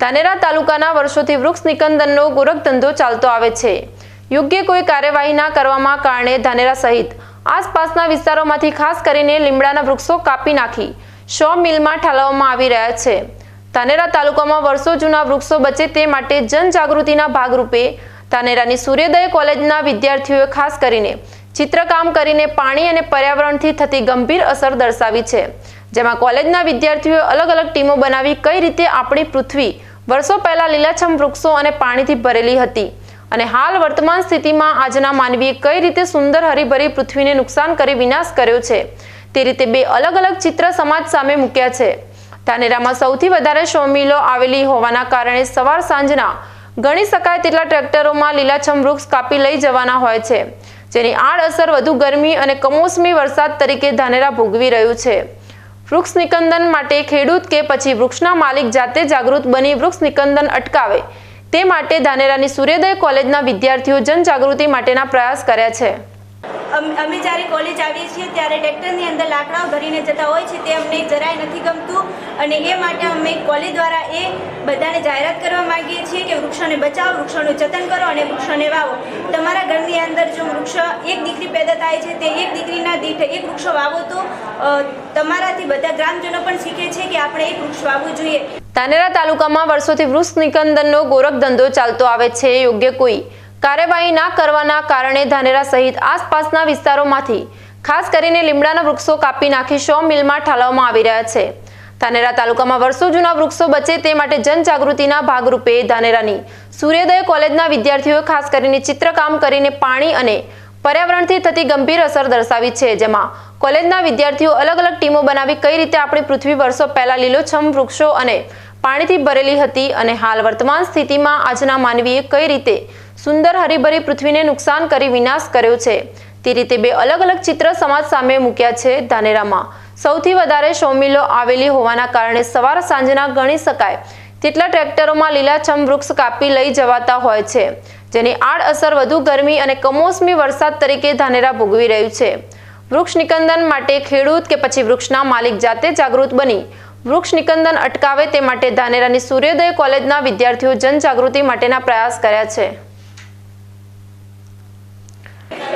ધાનેરા તાલુકાના વર્ષોથી વૃક્ષ નિકંદનનો ગોરખ ધંધો ચાલતો આવે છે. યોગ્ય કોઈ કાર્યવાહી ના કરવામાં કારણે ધાનેરા સહિત આસપાસના વિસ્તારોમાંથી ખાસ કરીને લીમડાના વૃક્ષો કાપી નાખી સો મિલમાં ઠાલવવામાં આવી રહ્યા છે. ધાનેરા તાલુકામાં વર્ષો જૂના વૃક્ષો બચે તે માટે જનજાગૃતિના ભાગરૂપે ધાનેરાની સૂર્યોદય કોલેજના વિદ્યાર્થીઓએ ખાસ કરીને ચિત્રકામ કરીને પાણી અને પર્યાવરણથી થતી ગંભીર અસર દર્શાવી છે. જેમાં કોલેજના વિદ્યાર્થીઓએ અલગ અલગ ટીમો બનાવી કઈ રીતે આપણી પૃથ્વી વર્ષો પહેલા લીલાછમ વૃક્ષો અને પાણીથી ભરેલી હતી. અને હાલ વર્તમાન સ્થિતિમાં આજના માનવીએ કઈ રીતે સુંદર હરીભરી પૃથ્વીને નુકસાન કરી વિનાશ કર્યો છે, તે રીતે બે અલગ અલગ ચિત્ર સમાજ સામે મૂક્યા છે. ધાનેરામાં સૌથી વધારે શોમિલો આવેલી હોવાના કારણે સવાર સાંજના ગણી શકાય તેટલા ટ્રેક્ટરોમાં લીલાછમ વૃક્ષ કાપી લઈ જવાના હોય છે, જેની આડઅસર વધુ ગરમી અને કમોસમી વરસાદ તરીકે ધાનેરા ભોગવી રહ્યું છે. વૃક્ષ નિકંદન માટે ખેડૂત કે પછી વૃક્ષના માલિક જાતે જાગૃત બની વૃક્ષ નિકંદન અટકાવે. તે માટે ધાનેરાની સૂર્યોદય કોલેજના વિદ્યાર્થીઓ જનજાગૃતિ માટેના પ્રયાસ કર્યા છે. અમ- જ્યારે કોલેજ આવીએ છીએ ત્યારે ટ્રેક્ટરની અંદર લાકડાઓ ભરીને જતા હોય છે, તે અમને જરાય નથી ગમતું. અને એ માટે અમે કોલેજ દ્વારા એ બધાને જાહેરાત કરવા માંગીએ છીએ કે વૃક્ષોને બચાવો, વૃક્ષોનું જતન કરો અને વૃક્ષોને વાવો. તમારા ઘરની અંદર જો વૃક્ષ એક દીકરી પેદા થાય છે, તે એક દીકરીના દીઠ એક વૃક્ષો વાવો તો તમારાથી બધા ગ્રામજનો પણ શીખે છે કે આપણે એક વૃક્ષ વાવવું જોઈએ. ધાનેરા તાલુકામાં વર્ષોથી વૃક્ષ નિકંદનનો ગોરખ ધંધો ચાલતો આવે છે યોગ્ય કોઈ કાર્યવાહી ના કરવાના કારણે ધાનેરા સહિત આસપાસના વિસ્તારોમાંથી, ખાસ કરીને લીમડાના વૃક્ષો કાપી નાખી સો મિલમાં ઠાલવવામાં આવી રહ્યા છે. ધાનેરા તાલુકામાં વર્ષો જૂના વૃક્ષો બચે તે માટે જનજાગૃતિના ભાગરૂપે ધાનેરાની સૂર્યોદય કોલેજના વિદ્યાર્થીઓએ ખાસ કરીને ચિત્રકામ કરીને પાણી અને પર્યાવરણથી થતી ગંભીર અસર દર્શાવી છે, જેમાં કોલેજના વિદ્યાર્થીઓ અલગ અલગ ટીમો બનાવી કઈ રીતે આપણી પૃથ્વી વર્ષો પહેલા લીલોછમ વૃક્ષો અને પાણીથી ભરેલી હતી અને હાલ વર્તમાન સ્થિતિમાં આજના માનવીએ કઈ રીતે સુંદર હરીભરી પૃથ્વીને નુકસાન કરી વિનાશ કર્યો છે? તે રીતે બે અલગ અલગ ચિત્ર સમાજ સામે મૂક્યા છે ધાનેરામાં. સૌથી વધારે શોમિલો આવેલી હોવાના કારણે સવાર સાંજના ગણી શકાય. તેટલા ટ્રેક્ટરોમાં લીલાછમ વૃક્ષ કાપી લઈ જવાતા હોય છે, જેની આડઅસર વધુ ગરમી અને કમોસમી વરસાદ તરીકે ધાનેરા ભોગવી રહ્યું છે. વૃક્ષ નિકંદન માટે ખેડૂત કે પછી વૃક્ષના માલિક જાતે જાગૃત બની વૃક્ષ નિકંદન અટકાવે તે માટે ધાનેરાની સૂર્યોદય કોલેજના વિદ્યાર્થીઓ જનજાગૃતિ માટેના પ્રયાસ કર્યા છે.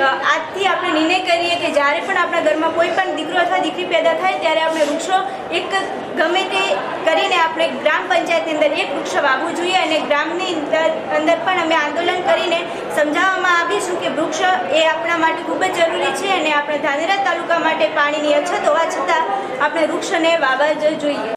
આજથી આપણે નિર્ણય કરીએ કે જ્યારે પણ આપણા ઘરમાં કોઈ પણ દીકરો અથવા દીકરી પેદા થાય, ત્યારે આપણે વૃક્ષો એક ગમે તે કરીને આપણે ગ્રામ પંચાયતની અંદર એક વૃક્ષ વાવવું જોઈએ અને ગ્રામની અંદર પણ અમે આંદોલન કરીને સમજાવવામાં આવીશું કે વૃક્ષ એ આપણા માટે ખૂબ જ જરૂરી છે અને આપણે ધાનેરા તાલુકા માટે પાણીની અછત હોવા છતાં આપણે વૃક્ષને વાવવા જોઈએ.